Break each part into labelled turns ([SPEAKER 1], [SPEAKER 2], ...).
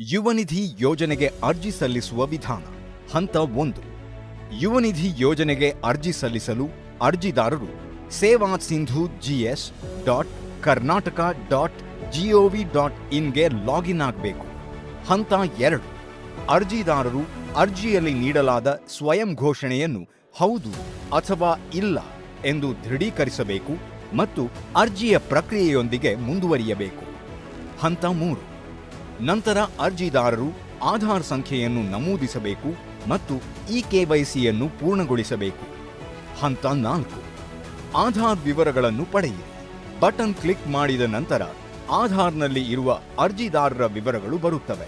[SPEAKER 1] ಯುವನಿಧಿ ಯೋಜನೆಗೆ ಅರ್ಜಿ ಸಲ್ಲಿಸುವ ವಿಧಾನ. ಹಂತ ಒಂದು. ಯುವನಿಧಿ ಯೋಜನೆಗೆ ಅರ್ಜಿ ಸಲ್ಲಿಸಲು ಅರ್ಜಿದಾರರು Seva Sindhu GS dot Karnataka dot GOV dot ಇನ್ಗೆ login ಆಗಬೇಕು. ಹಂತ ಎರಡು. ಅರ್ಜಿದಾರರು ಅರ್ಜಿಯಲ್ಲಿ ನೀಡಲಾದ ಸ್ವಯಂ ಘೋಷಣೆಯನ್ನು ಹೌದು ಅಥವಾ ಇಲ್ಲ ಎಂದು ದೃಢೀಕರಿಸಬೇಕು ಮತ್ತು ಅರ್ಜಿಯ ಪ್ರಕ್ರಿಯೆಯೊಂದಿಗೆ ಮುಂದುವರಿಯಬೇಕು. ಹಂತ ಮೂರು. ನಂತರ ಅರ್ಜಿದಾರರು ಆಧಾರ್ ಸಂಖ್ಯೆಯನ್ನು ನಮೂದಿಸಬೇಕು ಮತ್ತು ಇ ಕೆವೈಸಿಯನ್ನು ಪೂರ್ಣಗೊಳಿಸಬೇಕು. ಹಂತ ನಾಲ್ಕು. ಆಧಾರ್ ವಿವರಗಳನ್ನು ಪಡೆಯಿರಿ. ಬಟನ್ ಕ್ಲಿಕ್ ಮಾಡಿದ ನಂತರ ಆಧಾರ್ನಲ್ಲಿ ಇರುವ ಅರ್ಜಿದಾರರ ವಿವರಗಳು ಬರುತ್ತವೆ.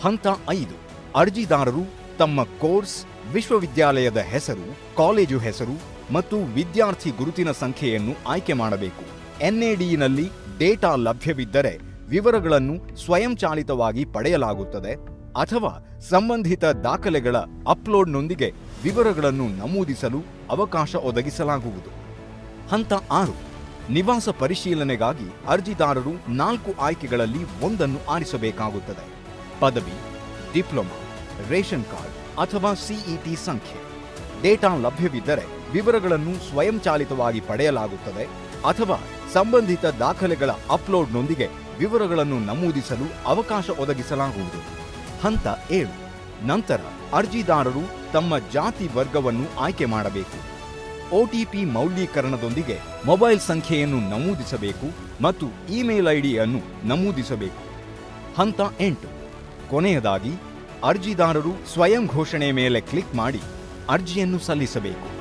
[SPEAKER 1] ಹಂತ ಐದು. ಅರ್ಜಿದಾರರು ತಮ್ಮ ಕೋರ್ಸ್, ವಿಶ್ವವಿದ್ಯಾಲಯದ ಹೆಸರು, ಕಾಲೇಜು ಹೆಸರು ಮತ್ತು ವಿದ್ಯಾರ್ಥಿ ಗುರುತಿನ ಸಂಖ್ಯೆಯನ್ನು ಆಯ್ಕೆ ಮಾಡಬೇಕು. ಎನ್ಎಡಿನಲ್ಲಿ ಡೇಟಾ ಲಭ್ಯವಿದ್ದರೆ ವಿವರಗಳನ್ನು ಸ್ವಯಂಚಾಲಿತವಾಗಿ ಪಡೆಯಲಾಗುತ್ತದೆ ಅಥವಾ ಸಂಬಂಧಿತ ದಾಖಲೆಗಳ ಅಪ್ಲೋಡ್ನೊಂದಿಗೆ ವಿವರಗಳನ್ನು ನಮೂದಿಸಲು ಅವಕಾಶ ಒದಗಿಸಲಾಗುವುದು. ಹಂತ ಆರು, ನಿವಾಸ ಪರಿಶೀಲನೆಗಾಗಿ ಅರ್ಜಿದಾರರು ನಾಲ್ಕು ಆಯ್ಕೆಗಳಲ್ಲಿ ಒಂದನ್ನು ಆರಿಸಬೇಕಾಗುತ್ತದೆ. ಪದವಿ, ಡಿಪ್ಲೊಮಾ, ರೇಷನ್ ಕಾರ್ಡ್ ಅಥವಾ ಸಿಇಟಿ ಸಂಖ್ಯೆ. ಡೇಟಾ ಲಭ್ಯವಿದ್ದರೆ ವಿವರಗಳನ್ನು ಸ್ವಯಂಚಾಲಿತವಾಗಿ ಪಡೆಯಲಾಗುತ್ತದೆ ಅಥವಾ ಸಂಬಂಧಿತ ದಾಖಲೆಗಳ ಅಪ್ಲೋಡ್ನೊಂದಿಗೆ ವಿವರಗಳನ್ನು ನಮೂದಿಸಲು ಅವಕಾಶ ಒದಗಿಸಲಾಗುವುದು. ಹಂತ ಏಳು. ನಂತರ ಅರ್ಜಿದಾರರು ತಮ್ಮ ಜಾತಿ ವರ್ಗವನ್ನು ಆಯ್ಕೆ ಮಾಡಬೇಕು. ಒಟಿಪಿ ಮೌಲ್ಯೀಕರಣದೊಂದಿಗೆ ಮೊಬೈಲ್ ಸಂಖ್ಯೆಯನ್ನು ನಮೂದಿಸಬೇಕು ಮತ್ತು ಇಮೇಲ್ ಐಡಿಯನ್ನು ನಮೂದಿಸಬೇಕು. ಹಂತ ಎಂಟು. ಕೊನೆಯದಾಗಿ, ಅರ್ಜಿದಾರರು ಸ್ವಯಂ ಘೋಷಣೆ ಮೇಲೆ ಕ್ಲಿಕ್ ಮಾಡಿ ಅರ್ಜಿಯನ್ನು ಸಲ್ಲಿಸಬೇಕು.